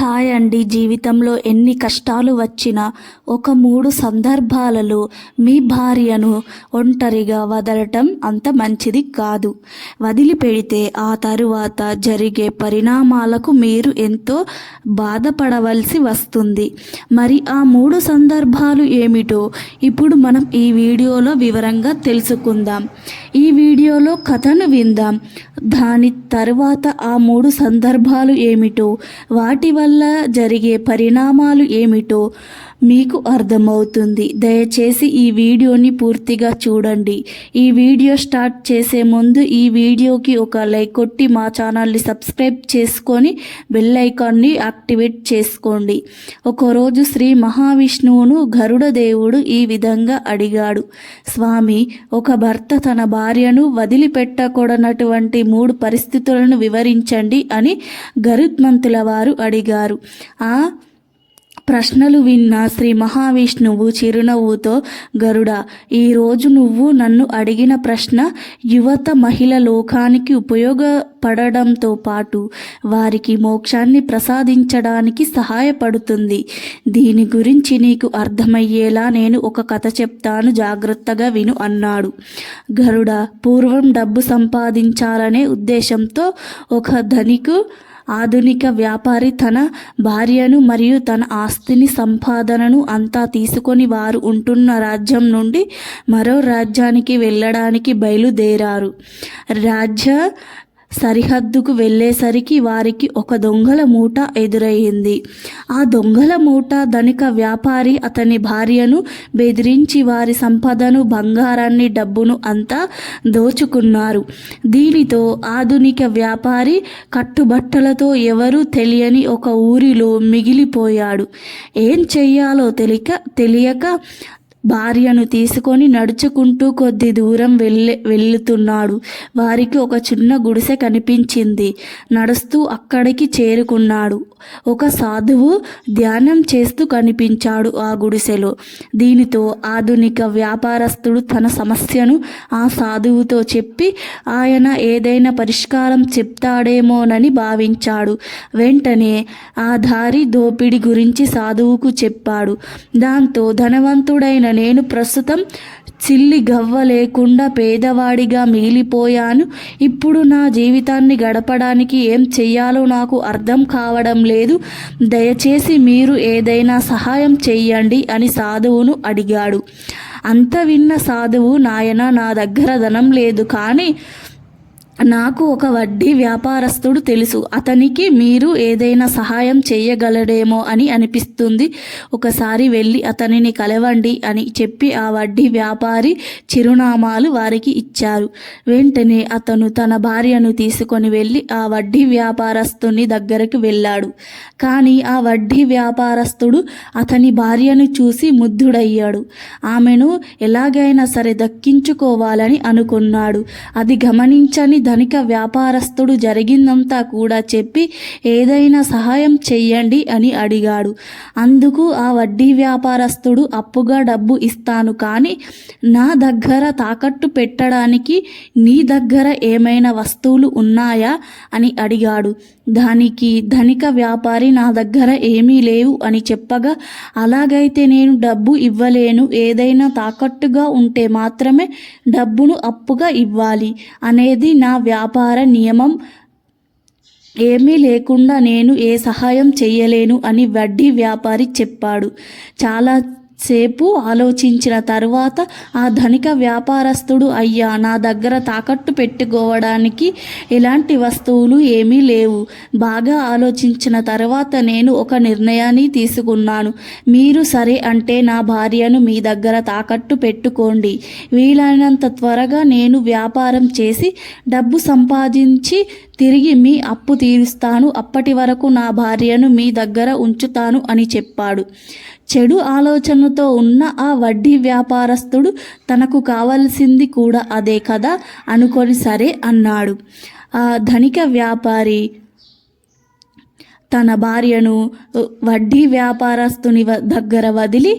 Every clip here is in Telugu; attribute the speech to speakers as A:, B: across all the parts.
A: హాయ్ అండి. జీవితంలో ఎన్ని కష్టాలు వచ్చినా ఒక మూడు సందర్భాలలో మీ భార్యను ఒంటరిగా వదలటం అంత మంచిది కాదు. వదిలిపెడితే ఆ తరువాత జరిగే పరిణామాలకు మీరు ఎంతో బాధపడవలసి వస్తుంది. మరి ఆ మూడు సందర్భాలు ఏమిటో ఇప్పుడు మనం ఈ వీడియోలో వివరంగా తెలుసుకుందాం. ఈ వీడియోలో కథను విందాం. దాని తరువాత ఆ మూడు సందర్భాలు ఏమిటో వాటి వల్ల జరిగే పరిణామాలు ఏమిటో మీకు అర్థమవుతుంది. దయచేసి ఈ వీడియోని పూర్తిగా చూడండి. ఈ వీడియో స్టార్ట్ చేసే ముందు ఈ వీడియోకి ఒక లైక్ కొట్టి మా ఛానల్ని సబ్స్క్రైబ్ చేసుకొని బెల్ ఐకాన్ని యాక్టివేట్ చేసుకోండి. ఒకరోజు శ్రీ మహావిష్ణువును గరుడ దేవుడు ఈ విధంగా అడిగాడు. స్వామి ఒక భర్త తన భార్యను వదిలిపెట్టకూడనటువంటి మూడు పరిస్థితులను వివరించండి అని గరుత్మంతుల వారు అడిగారు. ఆ ప్రశ్నలు విన్న శ్రీ మహావిష్ణువు చిరునవ్వుతో గరుడ ఈరోజు నువ్వు నన్ను అడిగిన ప్రశ్న యువత మహిళ లోకానికి ఉపయోగపడడంతో పాటు వారికి మోక్షాన్ని ప్రసాదించడానికి సహాయపడుతుంది. దీని గురించి నీకు అర్థమయ్యేలా నేను ఒక కథ చెప్తాను జాగ్రత్తగా విను అన్నాడు. గరుడ పూర్వం డబ్బు సంపాదించాలనే ఉద్దేశంతో ఒక ధనికు ఆధునిక వ్యాపారి తన భార్యను మరియు తన ఆస్తిని సంపాదనను అంతా తీసుకొని వారు ఉంటున్న రాజ్యం నుండి మరో రాజ్యానికి వెళ్ళడానికి బయలుదేరారు. రాజ్య సరిహద్దుకు వెళ్ళేసరికి వారికి ఒక దొంగల మూట ఎదురయ్యింది ఆ దొంగల మూట ధనిక వ్యాపారి అతని భార్యను బెదిరించి వారి సంపదను బంగారాన్ని డబ్బును అంతా దోచుకున్నారు. దీనితో ఆధునిక వ్యాపారి కట్టుబట్టలతో ఎవరూ తెలియని ఒక ఊరిలో మిగిలిపోయాడు. ఏం చెయ్యాలో తెలియక తెలియక భార్యను తీసుకొని నడుచుకుంటూ కొద్ది దూరం వెళ్ళే వెళ్తున్నాడు వారికి ఒక చిన్న గుడిసె కనిపించింది. నడుస్తూ అక్కడికి చేరుకున్నాడు. ఒక సాధువు ధ్యానం చేస్తూ కనిపించాడు ఆ గుడిసెలో. దీనితో ఆధునిక వ్యాపారస్తుడు తన సమస్యను ఆ సాధువుతో చెప్పి ఆయన ఏదైనా పరిష్కారం చెప్తాడేమోనని భావించాడు. వెంటనే ఆ దారి దోపిడి గురించి సాధువుకు చెప్పాడు. దాంతో ధనవంతుడైన నేను ప్రస్తుతం చిల్లి గవ్వ లేకుండా పేదవాడిగా మిగిలిపోయాను. ఇప్పుడు నా జీవితాన్ని గడపడానికి ఏం చెయ్యాలో నాకు అర్థం కావడం లేదు. దయచేసి మీరు ఏదైనా సహాయం చెయ్యండి అని సాధువును అడిగాడు. అంత విన్న సాధువు నాయన నా దగ్గర ధనం లేదు. కానీ నాకు ఒక వడ్డీ వ్యాపారస్తుడు తెలుసు. అతనికి మీరు ఏదైనా సహాయం చేయగలడేమో అని అనిపిస్తుంది. ఒకసారి వెళ్ళి అతనిని కలవండి అని చెప్పి ఆ వడ్డీ వ్యాపారి చిరునామాలు వారికి ఇచ్చారు. వెంటనే అతను తన భార్యను తీసుకొని వెళ్ళి ఆ వడ్డీ వ్యాపారస్తుని దగ్గరకు వెళ్ళాడు. కానీ ఆ వడ్డీ వ్యాపారస్తుడు అతని భార్యను చూసి ముద్దుడయ్యాడు. ఆమెను ఎలాగైనా సరే దక్కించుకోవాలని అనుకున్నాడు. అది గమనించని ధనిక వ్యాపారస్తుడు జరిగిందంతా కూడా చెప్పి ఏదైనా సహాయం చెయ్యండి అని అడిగాడు. అందుకు ఆ వడ్డీ వ్యాపారస్తుడు అప్పుగా డబ్బు ఇస్తాను కానీ నా దగ్గర తాకట్టు పెట్టడానికి నీ దగ్గర ఏమైనా వస్తువులు ఉన్నాయా? అని అడిగాడు. దానికి ధనిక వ్యాపారి నా దగ్గర ఏమీ లేవు అని చెప్పగా అలాగైతే నేను డబ్బు ఇవ్వలేను. ఏదైనా తాకట్టుగా ఉంటే మాత్రమే డబ్బును అప్పుగా ఇవ్వాలి అనేది నా వ్యాపార నియమం ఏమీ లేకుండా నేను ఏ సహాయం చెయ్యలేను అని వడ్డీ వ్యాపారి చెప్పాడు. చాలా సేపు ఆలోచించిన తరువాత ఆ ధనిక వ్యాపారస్తుడు అయ్యా నా దగ్గర తాకట్టు పెట్టుకోవడానికి ఎలాంటి వస్తువులు ఏమీ లేవు. బాగా ఆలోచించిన తర్వాత నేను ఒక నిర్ణయాన్ని తీసుకున్నాను. మీరు సరే అంటే నా భార్యను మీ దగ్గర తాకట్టు పెట్టుకోండి. వీలైనంత త్వరగా నేను వ్యాపారం చేసి డబ్బు సంపాదించి తిరిగి మీ అప్పు తీరుస్తాను అప్పటి వరకు నా భార్యను మీ దగ్గర ఉంచుతాను అని చెప్పాడు. చెడు ఆలోచనతో ఉన్న ఆ వడ్డీ వ్యాపారస్తుడు తనకు కావలసింది కూడా అదే కదా అనుకొని సరే అన్నాడు. ఆ ధనిక వ్యాపారి తన భార్యను వడ్డీ వ్యాపారస్తుని దగ్గర వదిలి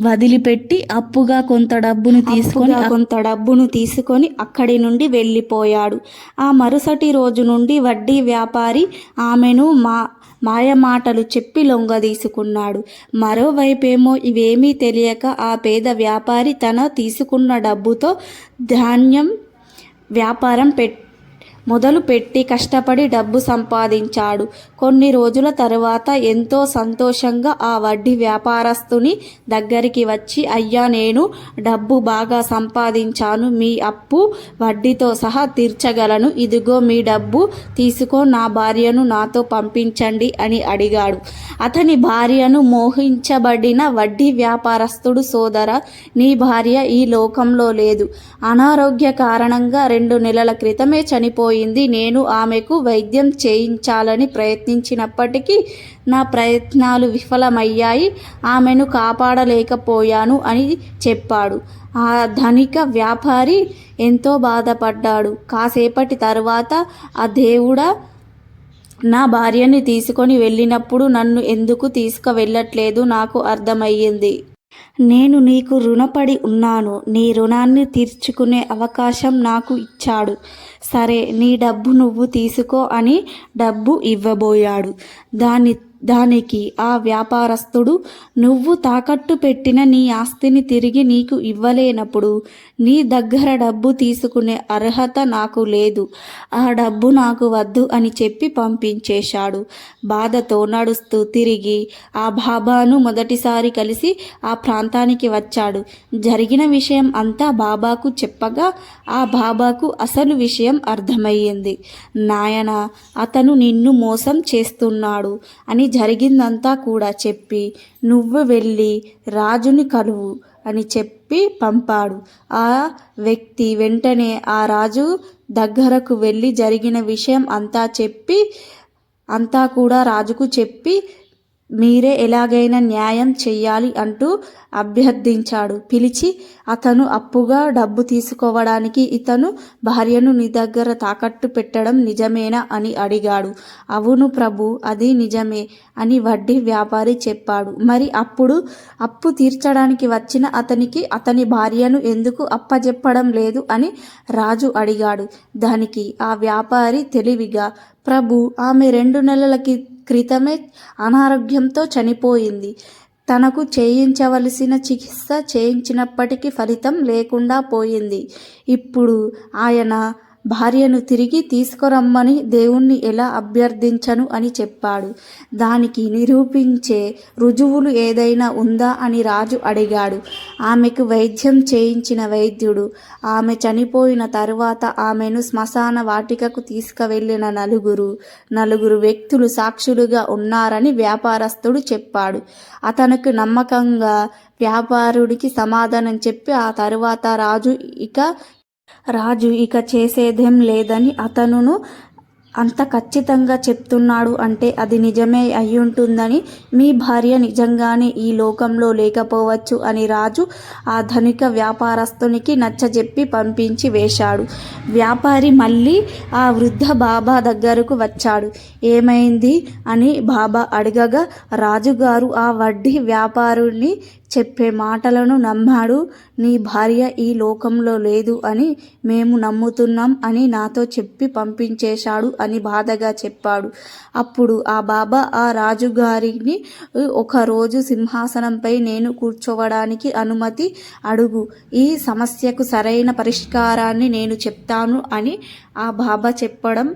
A: వదిలిపెట్టి అప్పుగా కొంత డబ్బును తీసుకొని కొంత డబ్బును తీసుకొని అక్కడి నుండి వెళ్ళిపోయాడు. ఆ మరుసటి రోజు నుండి వడ్డీ వ్యాపారి ఆమెను మా మాయమాటలు చెప్పి లొంగదీసుకున్నాడు. మరోవైపేమో ఇవేమీ తెలియక ఆ పేద వ్యాపారి తన తీసుకున్న డబ్బుతో ధాన్యం వ్యాపారం పెట్ మొదలు పెట్టి కష్టపడి డబ్బు సంపాదించాడు. కొన్ని రోజుల తరువాత ఎంతో సంతోషంగా ఆ వడ్డీ వ్యాపారస్తుని దగ్గరికి వచ్చి అయ్యా నేను డబ్బు బాగా సంపాదించాను. మీ అప్పు వడ్డీతో సహా తీర్చగలను. ఇదిగో మీ డబ్బు తీసుకో. నా భార్యను నాతో పంపించండి అని అడిగాడు. అతని భార్యను మోహించబడిన వడ్డీ వ్యాపారస్తుడు సోదర నీ భార్య ఈ లోకంలో లేదు. అనారోగ్య కారణంగా రెండు నెలల క్రితమే పోయింది. నేను ఆమెకు వైద్యం చేయించాలని ప్రయత్నించినప్పటికీ నా ప్రయత్నాలు విఫలమయ్యాయి. ఆమెను కాపాడలేకపోయాను అని చెప్పాడు. ఆ ధనిక వ్యాపారి ఎంతో బాధపడ్డాడు. కాసేపటి తరువాత ఆ దేవుడా నా భార్యని తీసుకొని వెళ్ళినప్పుడు నన్ను ఎందుకు తీసుకువెళ్ళట్లేదు? నాకు అర్థమయ్యింది. నేను నీకు రుణపడి ఉన్నాను. నీ రుణాన్ని తీర్చుకునే అవకాశం నాకు ఇచ్చాడు. సరే నీ డబ్బు నువ్వు తీసుకో అని డబ్బు ఇవ్వబోయాడు. దాన్ని దానికి ఆ వ్యాపారస్తుడు నువ్వు తాకట్టు పెట్టిన నీ ఆస్తిని తిరిగి నీకు ఇవ్వలేనప్పుడు నీ దగ్గర డబ్బు తీసుకునే అర్హత నాకు లేదు. ఆ డబ్బు నాకు వద్దు అని చెప్పి పంపించేశాడు. బాధతో నడుస్తూ తిరిగి ఆ బాబాను మొదటిసారి కలిసి ఆ ప్రాంతానికి వచ్చాడు. జరిగిన విషయం అంతా బాబాకు చెప్పగా ఆ బాబాకు అసలు విషయం అర్థమయ్యింది. నాయన అతను నిన్ను మోసం చేస్తున్నాడు అని జరిగిందంతా కూడా చెప్పి నువ్వు వెళ్ళి రాజుని కలువు అని చెప్పి పంపాడు. ఆ వ్యక్తి వెంటనే ఆ రాజు దగ్గరకు వెళ్ళి జరిగిన విషయం అంతా చెప్పి అంతా కూడా రాజుకు చెప్పి మీరే ఎలాగైనా న్యాయం చెయ్యాలి అంటూ అభ్యర్థించాడు. పిలిచి అతను అప్పుగా డబ్బు తీసుకోవడానికి ఇతను భార్యను నీ దగ్గర తాకట్టు పెట్టడం నిజమేనా అని అడిగాడు. అవును ప్రభు అది నిజమే అని వడ్డీ వ్యాపారి చెప్పాడు. మరి అప్పుడు అప్పు తీర్చడానికి వచ్చిన అతనికి అతని భార్యను ఎందుకు అప్పజెప్పడం లేదు అని రాజు అడిగాడు. దానికి ఆ వ్యాపారి తెలివిగా ప్రభు ఆమె రెండు నెలలకి క్రితమే అనారోగ్యంతో చనిపోయింది. తనకు చేయించవలసిన చికిత్స చేయించినప్పటికీ ఫలితం లేకుండా పోయింది. ఇప్పుడు ఆయన భార్యను తిరిగి తీసుకురమ్మని దేవుణ్ణి ఎలా అభ్యర్థించను అని చెప్పాడు. దానికి నిరూపించే రుజువులు ఏదైనా ఉందా అని రాజు అడిగాడు. ఆమెకు వైద్యం చేయించిన వైద్యుడు ఆమె చనిపోయిన తరువాత ఆమెను శ్మశాన వాటికకు తీసుకువెళ్ళిన నలుగురు నలుగురు వ్యక్తులు సాక్షులుగా ఉన్నారని వ్యాపారస్తుడు చెప్పాడు. అతనికి నమ్మకంగా వ్యాపారుడికి సమాధానం చెప్పి ఆ తరువాత రాజు ఇక రాజు ఇక చేసేదేం లేదని అతనును అంత ఖచ్చితంగా చెప్తున్నాడు అంటే అది నిజమే అయ్యుంటుందని మీ భార్య నిజంగానే ఈ లోకంలో లేకపోవచ్చు అని రాజు ఆ ధనిక వ్యాపారస్తునికి నచ్చజెప్పి పంపించి వేశాడు. వ్యాపారి మళ్ళీ ఆ వృద్ధ బాబా దగ్గరకు వచ్చాడు. ఏమైంది అని బాబా అడగగా రాజుగారు ఆ వడ్డీ వ్యాపారుని చెప్పే మాటలను నమ్మాడు. నీ భార్య ఈ లోకంలో లేదు అని మేము నమ్ముతున్నాం అని నాతో చెప్పి పంపించేశాడు అని బాధగా చెప్పాడు. అప్పుడు ఆ బాబా ఆ రాజుగారిని ఒకరోజు సింహాసనంపై నేను కూర్చోవడానికి అనుమతి అడుగు. ఈ సమస్యకు సరైన పరిష్కారాన్ని నేను చెప్తాను అని ఆ బాబా చెప్పడం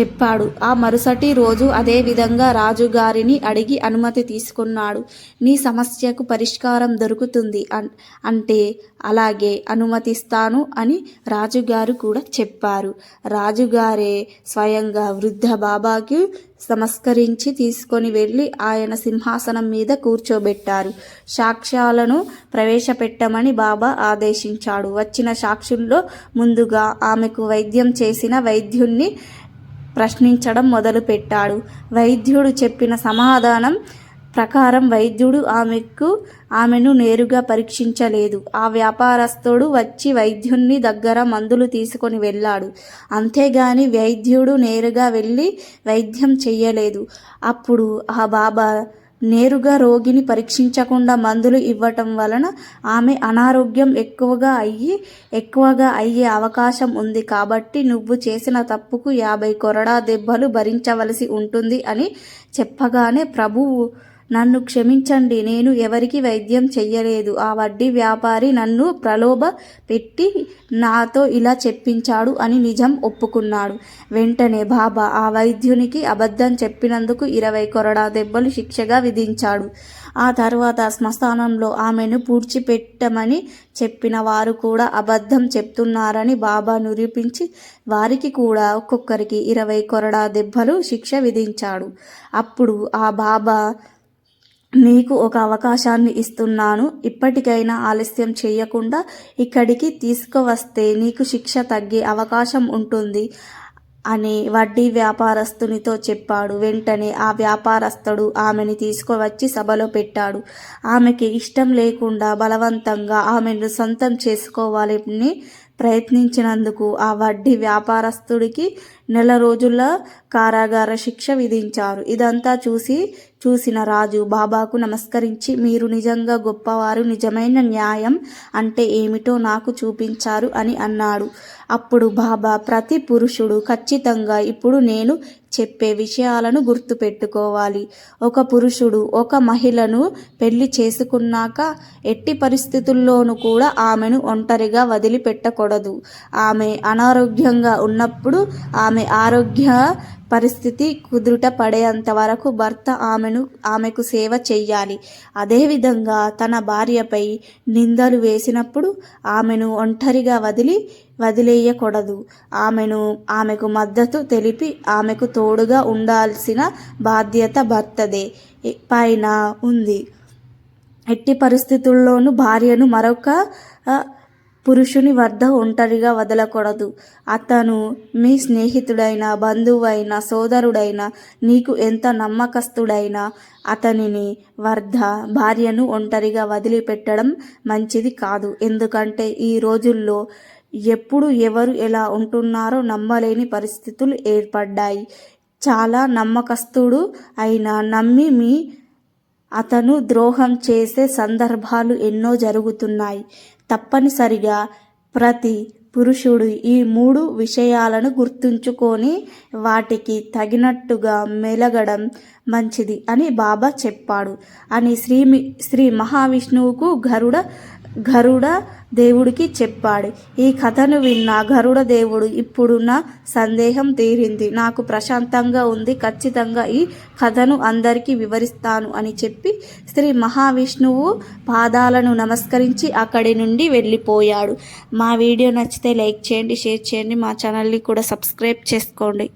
A: చెప్పాడు. ఆ మరుసటి రోజు అదే విధంగా రాజుగారిని అడిగి అనుమతి తీసుకున్నాడు. నీ సమస్యకు పరిష్కారం దొరుకుతుంది అన్- అంటే అలాగే అనుమతిస్తాను అని రాజుగారు కూడా చెప్పారు. రాజుగారే స్వయంగా వృద్ధ బాబాకి నమస్కరించి తీసుకొని వెళ్ళి ఆయన సింహాసనం మీద కూర్చోబెట్టారు. సాక్ష్యాలను ప్రవేశపెట్టమని బాబా ఆదేశించాడు. వచ్చిన సాక్షుల్లో ముందుగా ఆమెకు వైద్యం చేసిన వైద్యుణ్ణి ప్రశ్నించడం మొదలుపెట్టాడు. వైద్యుడు చెప్పిన సమాధానం ప్రకారం వైద్యుడు ఆమెకు ఆమెను నేరుగా పరీక్షించలేదు. ఆ వ్యాపారస్తుడు వచ్చి వైద్యుణ్ణి దగ్గర మందులు తీసుకొని వెళ్ళాడు. అంతేగాని వైద్యుడు నేరుగా వెళ్ళి వైద్యం చెయ్యలేదు. అప్పుడు ఆ బాబా నేరుగా రోగిని పరీక్షించకుండా మందులు ఇవ్వటం వలన ఆమె అనారోగ్యం ఎక్కువగా అయ్యి ఎక్కువగా అయ్యే అవకాశం ఉంది. కాబట్టి నువ్వు చేసిన తప్పుకు యాభై కొరడా దెబ్బలు భరించవలసి ఉంటుంది అని చెప్పగానే ప్రభువు నన్ను క్షమించండి నేను ఎవరికి వైద్యం చెయ్యలేదు. ఆ వడ్డీ వ్యాపారి నన్ను ప్రలోభ పెట్టి నాతో ఇలా చెప్పించాడు అని నిజం ఒప్పుకున్నాడు. వెంటనే బాబా ఆ వైద్యునికి అబద్ధం చెప్పినందుకు ఇరవై కొరడా దెబ్బలు శిక్షగా విధించాడు. ఆ తర్వాత శ్మశానంలో ఆమెను పూడ్చిపెట్టమని చెప్పిన వారు కూడా అబద్ధం చెప్తున్నారని బాబా నిరూపించి వారికి కూడా ఒక్కొక్కరికి ఇరవై కొరడా దెబ్బలు శిక్ష విధించాడు. అప్పుడు ఆ బాబా నీకు ఒక అవకాశాన్ని ఇస్తున్నాను. ఇప్పటికైనా ఆలస్యం చేయకుండా ఇక్కడికి తీసుకువస్తే నీకు శిక్ష తగ్గే అవకాశం ఉంటుంది అని వడ్డీ వ్యాపారస్తునితో చెప్పాడు. వెంటనే ఆ వ్యాపారస్తుడు ఆమెని తీసుకువచ్చి సభలో పెట్టాడు. ఆమెకి ఇష్టం లేకుండా బలవంతంగా ఆమెను సొంతం చేసుకోవాలని ప్రయత్నించినందుకు ఆ వడ్డీ వ్యాపారస్తుడికి నెల రోజుల కారాగార శిక్ష విధించారు. ఇదంతా చూసి చూసిన రాజు బాబాకు నమస్కరించి మీరు నిజంగా గొప్పవారు నిజమైన న్యాయం అంటే ఏమిటో నాకు చూపించారు అని అన్నాడు. అప్పుడు బాబా ప్రతి పురుషుడు ఖచ్చితంగా ఇప్పుడు నేను చెప్పే విషయాలను గుర్తుపెట్టుకోవాలి. ఒక పురుషుడు ఒక మహిళను పెళ్ళి చేసుకున్నాక ఎట్టి పరిస్థితుల్లోనూ కూడా ఆమెను ఒంటరిగా వదిలిపెట్టకూడదు. ఆమె అనారోగ్యంగా ఉన్నప్పుడు ఆమె ఆరోగ్య పరిస్థితి కుదుట పడేంత వరకు భర్త ఆమెను ఆమెకు సేవ చెయ్యాలి. అదేవిధంగా తన భార్యపై నిందలు వేసినప్పుడు ఆమెను ఒంటరిగా వదిలి వదిలేయకూడదు. ఆమెను ఆమెకు మద్దతు తెలిపి ఆమెకు తోడుగా ఉండాల్సిన బాధ్యత భర్తదే. పైన ఉంది. ఎట్టి పరిస్థితుల్లోనూ భార్యను మరొక పురుషుని వద్ద ఒంటరిగా వదలకూడదు. అతను మీ స్నేహితుడైన బంధువైన సోదరుడైన నీకు ఎంత నమ్మకస్తుడైనా అతనిని వర్ధ భార్యను ఒంటరిగా వదిలిపెట్టడం మంచిది కాదు. ఎందుకంటే ఈ రోజుల్లో ఎప్పుడు ఎవరు ఎలా ఉంటున్నారో నమ్మలేని పరిస్థితులు ఏర్పడ్డాయి. చాలా నమ్మకస్తుడు అయినా నమ్మి మీ అతను ద్రోహం చేసే సందర్భాలు ఎన్నో జరుగుతున్నాయి. తప్పనిసరిగా ప్రతి పురుషుడు ఈ మూడు విషయాలను గుర్తుంచుకొని వాటికి తగినట్టుగా మెలగడం మంచిది అని బాబా చెప్పాడు. అని శ్రీ శ్రీ మహావిష్ణువుకు గరుడ గరుడ దేవుడికి చెప్పాడు. ఈ కథను విన్న గరుడ దేవుడు ఇప్పుడున్న సందేహం తీరింది. నాకు ప్రశాంతంగా ఉంది. ఖచ్చితంగా ఈ కథను అందరికీ వివరిస్తాను అని చెప్పి శ్రీ మహావిష్ణువు పాదాలను నమస్కరించి అక్కడి నుండి వెళ్ళిపోయాడు. మా వీడియో నచ్చితే లైక్ చేయండి షేర్ చేయండి. మా ఛానల్ని కూడా సబ్స్క్రైబ్ చేసుకోండి.